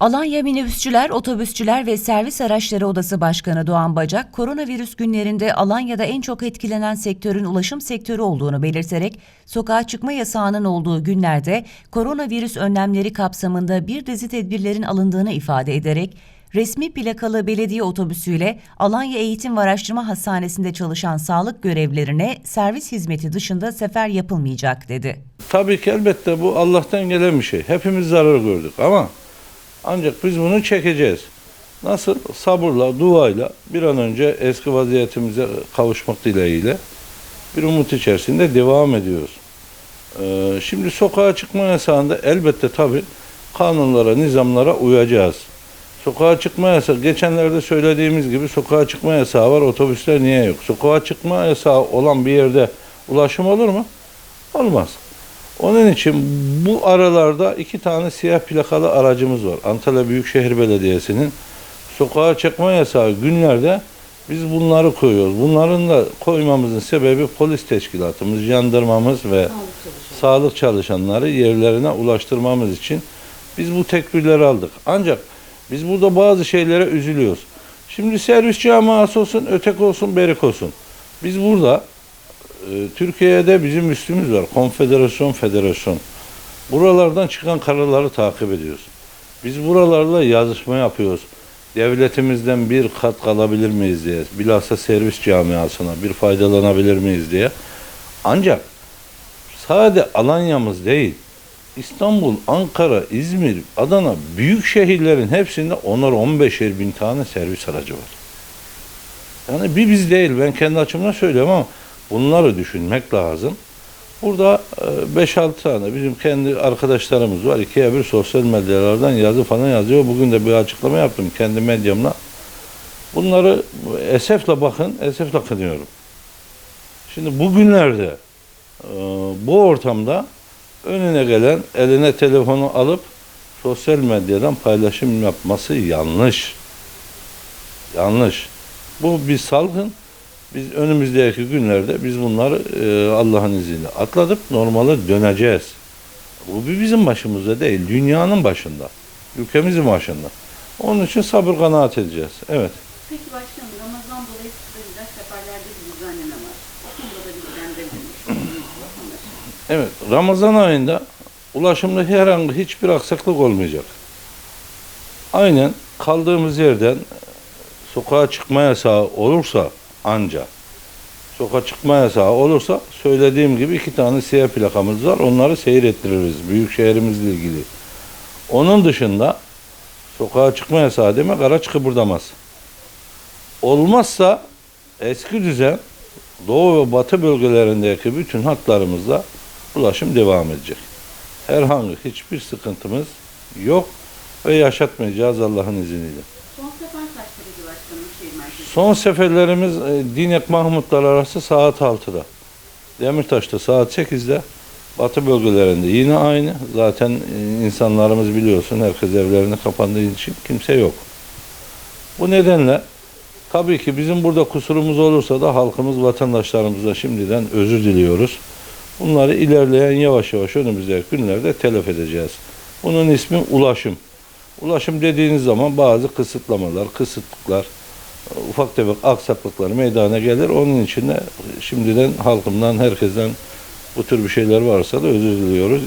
Alanya Minibüsçüler, Otobüsçüler ve Servis Araçları Odası Başkanı Doğan Bacak, koronavirüs günlerinde Alanya'da en çok etkilenen sektörün ulaşım sektörü olduğunu belirterek, sokağa çıkma yasağının olduğu günlerde koronavirüs önlemleri kapsamında bir dizi tedbirlerin alındığını ifade ederek, resmi plakalı belediye otobüsüyle Alanya Eğitim ve Araştırma Hastanesi'nde çalışan sağlık görevlilerine servis hizmeti dışında sefer yapılmayacak dedi. Tabii ki elbette bu Allah'tan gelen bir şey. Hepimiz zarar gördük ama ancak biz bunu çekeceğiz. Nasıl? Sabırla, duayla bir an önce eski vaziyetimize kavuşmak dileğiyle bir umut içerisinde devam ediyoruz. Ee, şimdi sokağa çıkma yasağında elbette tabii kanunlara, nizamlara uyacağız. Sokağa çıkma yasağı, geçenlerde söylediğimiz gibi sokağa çıkma yasağı var, otobüsler niye yok? Sokağa çıkma yasağı olan bir yerde ulaşım olur mu? Olmaz. Onun için bu aralarda iki tane siyah plakalı aracımız var. Antalya Büyükşehir Belediyesi'nin sokağa çıkma yasağı günlerde biz bunları koyuyoruz. Bunların da koymamızın sebebi polis teşkilatımız, jandarmamız ve sağlık çalışanları yerlerine ulaştırmamız için biz bu tedbirleri aldık. Ancak biz burada bazı şeylere üzülüyoruz. Şimdi servis camiası olsun, ötek olsun, berik olsun. Biz burada Türkiye'de bizim üstümüz var. Konfederasyon, federasyon. Buralardan çıkan kararları takip ediyoruz. Biz buralarla yazışma yapıyoruz. Devletimizden bir kat kalabilir miyiz diye. Bilhassa servis camiasına bir faydalanabilir miyiz diye. Ancak sade Alanya'mız değil. İstanbul, Ankara, İzmir, Adana büyük şehirlerin hepsinde 10'ar 15'er bin tane servis aracı var. Yani bir biz değil ben kendi açımdan söylüyorum ama bunları düşünmek lazım. Burada e, 5-6 tane bizim kendi arkadaşlarımız var. İkiye bir sosyal medyalardan yazı falan yazıyor. Bugün de bir açıklama yaptım kendi medyamla. Bunları esefle bakın, esefle kınıyorum. Şimdi bugünlerde e, bu ortamda önüne gelen eline telefonu alıp sosyal medyadan paylaşım yapması yanlış. Yanlış. Bu bir salgın. Biz önümüzdeki günlerde biz bunları e, Allah'ın izniyle atladıp normale döneceğiz. Bu bir bizim başımızda değil, dünyanın başında. Ülkemizin başında. Onun için sabır kanaat edeceğiz. Evet. Peki başkanım Ramazan dolayısıyla seferlerde bir düzenleme var. O konuda da bilgilendirebilir Evet, Ramazan ayında ulaşımda herhangi hiçbir aksaklık olmayacak. Aynen kaldığımız yerden sokağa çıkma yasağı olursa anca sokağa çıkma yasağı olursa söylediğim gibi iki tane siyah plakamız var. Onları seyrettiririz büyük şehrimizle ilgili. Onun dışında sokağa çıkma yasağı demek araç kıpırdamaz. Olmazsa eski düzen Doğu ve Batı bölgelerindeki bütün hatlarımızda ulaşım devam edecek. Herhangi hiçbir sıkıntımız yok ve yaşatmayacağız Allah'ın izniyle. Son sefer kaçtaydı başkanım şehir merkezi? Son seferlerimiz e, Dinek Mahmutlar arası saat 6'da. Demirtaş'ta saat 8'de. Batı bölgelerinde yine aynı. Zaten e, insanlarımız biliyorsun herkes evlerine kapandığı için kimse yok. Bu nedenle tabii ki bizim burada kusurumuz olursa da halkımız, vatandaşlarımıza şimdiden özür diliyoruz. Bunları ilerleyen yavaş yavaş önümüzdeki günlerde telef edeceğiz. Bunun ismi ulaşım. Ulaşım dediğiniz zaman bazı kısıtlamalar, kısıtlıklar, ufak tefek aksaklıklar meydana gelir. Onun için de şimdiden halkımdan, herkesten bu tür bir şeyler varsa da özür diliyoruz.